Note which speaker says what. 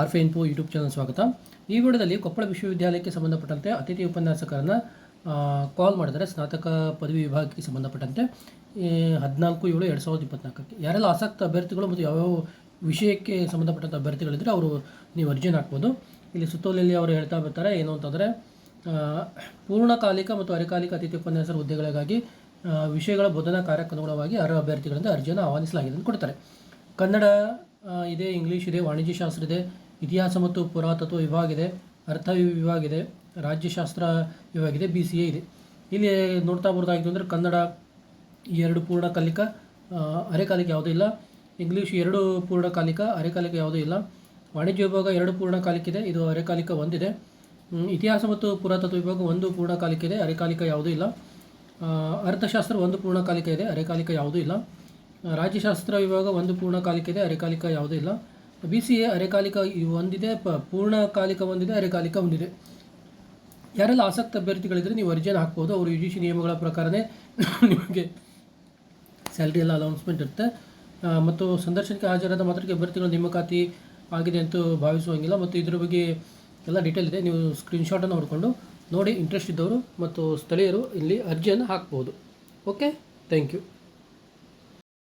Speaker 1: ಆರ್ಫೆ ಇನ್ಪೋ YouTube channel ಸ್ವಾಗತ. ಈ ವಿಡಿಯೋದಲ್ಲಿ ಕೊಪ್ಪಳ ವಿಶ್ವವಿದ್ಯಾಲಯಕ್ಕೆ ಸಂಬಂಧಪಟ್ಟಂತೆ ಅತಿಥಿ ಉಪನ್ಯಾಸಕರನ್ನು ಕಾಲ್ ಮಾಡಿದರೆ ಸ್ನಾತಕ ಪದವಿ ವಿಭಾಗಕ್ಕೆ ಸಂಬಂಧಪಟ್ಟಂತೆ ಹದಿನಾಲ್ಕು, ಏಳು, ಎರಡು ಸಾವಿರದ ಇಪ್ಪತ್ನಾಲ್ಕಕ್ಕೆ. ಯಾರೆಲ್ಲ ಆಸಕ್ತ ಅಭ್ಯರ್ಥಿಗಳು ಮತ್ತು ಯಾವ್ಯಾವ ವಿಷಯಕ್ಕೆ ಸಂಬಂಧಪಟ್ಟಂಥ ಅಭ್ಯರ್ಥಿಗಳಿದ್ದರೆ ಅವರು ನೀವು ಅರ್ಜಿನ ಹಾಕ್ಬೋದು. ಇಲ್ಲಿ ಸುತ್ತೋಲೆಯಲ್ಲಿ ಅವರು ಹೇಳ್ತಾ ಬರ್ತಾರೆ, ಏನು ಅಂತಂದರೆ ಪೂರ್ಣಕಾಲಿಕ ಮತ್ತು ಅರೆಕಾಲಿಕ ಅತಿಥಿ ಉಪನ್ಯಾಸರ ಹುದ್ದೆಗಳಿಗಾಗಿ ವಿಷಯಗಳ ಬೋಧನಾ ಕಾರ್ಯಕ್ಕನುಗುಣವಾಗಿ ಅರ್ಹ ಅಭ್ಯರ್ಥಿಗಳಿಂದ ಅರ್ಜಿಯನ್ನು ಆಹ್ವಾನಿಸಲಾಗಿದೆ ಅಂತ ಕೊಡ್ತಾರೆ. ಕನ್ನಡ ಇದೆ ಇಂಗ್ಲೀಷ್, ಇದೆ ವಾಣಿಜ್ಯಶಾಸ್ತ್ರ, ಇದೆ ಇತಿಹಾಸ ಮತ್ತು ಪುರಾತತ್ವ ವಿಭಾಗ ಇದೆ ಅರ್ಥ ವಿಭಾಗ ಇದೆ ರಾಜ್ಯಶಾಸ್ತ್ರ ವಿಭಾಗ ಇದೆ ಬಿ ಸಿ ಎ ಇದೆ. ಇಲ್ಲಿ ನೋಡ್ತಾ ಬರೋದಾಗಿತ್ತು ಅಂದರೆ ಕನ್ನಡ ಎರಡು ಪೂರ್ಣಕಾಲಿಕ ಅರೆಕಾಲಿಕ ಯಾವುದೂ ಇಲ್ಲ. ಇಂಗ್ಲೀಷ್ ಎರಡು ಪೂರ್ಣಕಾಲಿಕ ಅರೆಕಾಲಿಕ ಯಾವುದೂ ಇಲ್ಲ. ವಾಣಿಜ್ಯ ವಿಭಾಗ ಎರಡು ಪೂರ್ಣಕಾಲಿಕ ಇದೆ, ಇದು ಅರೆಕಾಲಿಕ ಒಂದಿದೆ. ಇತಿಹಾಸ ಮತ್ತು ಪುರಾತತ್ವ ವಿಭಾಗ ಒಂದು ಪೂರ್ಣಕಾಲಿಕ ಇದೆ, ಅರೆಕಾಲಿಕ ಯಾವುದೂ ಇಲ್ಲ. ಅರ್ಥಶಾಸ್ತ್ರ ಒಂದು ಪೂರ್ಣಕಾಲಿಕ ಇದೆ, ಅರೆಕಾಲಿಕ ಯಾವುದೂ ಇಲ್ಲ. ರಾಜ್ಯಶಾಸ್ತ್ರ ವಿಭಾಗ ಒಂದು ಪೂರ್ಣಕಾಲಿಕ ಇದೆ, ಅರೆಕಾಲಿಕ ಯಾವುದೂ ಇಲ್ಲ. ಬಿ ಸಿ ಎ ಅರೆಕಾಲಿಕ ಒಂದಿದೆ ಪ ಪೂರ್ಣಕಾಲಿಕ ಒಂದಿದೆ ಅರೆಕಾಲಿಕ ಒಂದಿದೆ ಯಾರೆಲ್ಲ ಆಸಕ್ತ ಅಭ್ಯರ್ಥಿಗಳಿದ್ದರೆ ನೀವು ಅರ್ಜಿಯನ್ನು ಹಾಕ್ಬೋದು. ಅವರು ಯು ಜಿ ಸಿ ನಿಯಮಗಳ ಪ್ರಕಾರನೇ ನಿಮಗೆ ಸ್ಯಾಲ್ರಿ ಎಲ್ಲ ಅನೌನ್ಸ್ಮೆಂಟ್ ಇರುತ್ತೆ. ಮತ್ತು ಸಂದರ್ಶನಕ್ಕೆ ಹಾಜರಾದ ಮಾತ್ರಕ್ಕೆ ಅಭ್ಯರ್ಥಿಗಳು ನೇಮಕಾತಿ ಆಗಿದೆ ಅಂತ ಭಾವಿಸುವಂಗಿಲ್ಲ. ಮತ್ತು ಇದ್ರ ಬಗ್ಗೆ ಎಲ್ಲ ಡೀಟೇಲ್ ಇದೆ. ನೀವು ಸ್ಕ್ರೀನ್ಶಾಟನ್ನು ನೋಡಿಕೊಂಡು ನೋಡಿ ಇಂಟ್ರೆಸ್ಟ್ ಇದ್ದವರು ಮತ್ತು ಸ್ಥಳೀಯರು ಇಲ್ಲಿ ಅರ್ಜಿಯನ್ನು ಹಾಕ್ಬೋದು. Okay thank you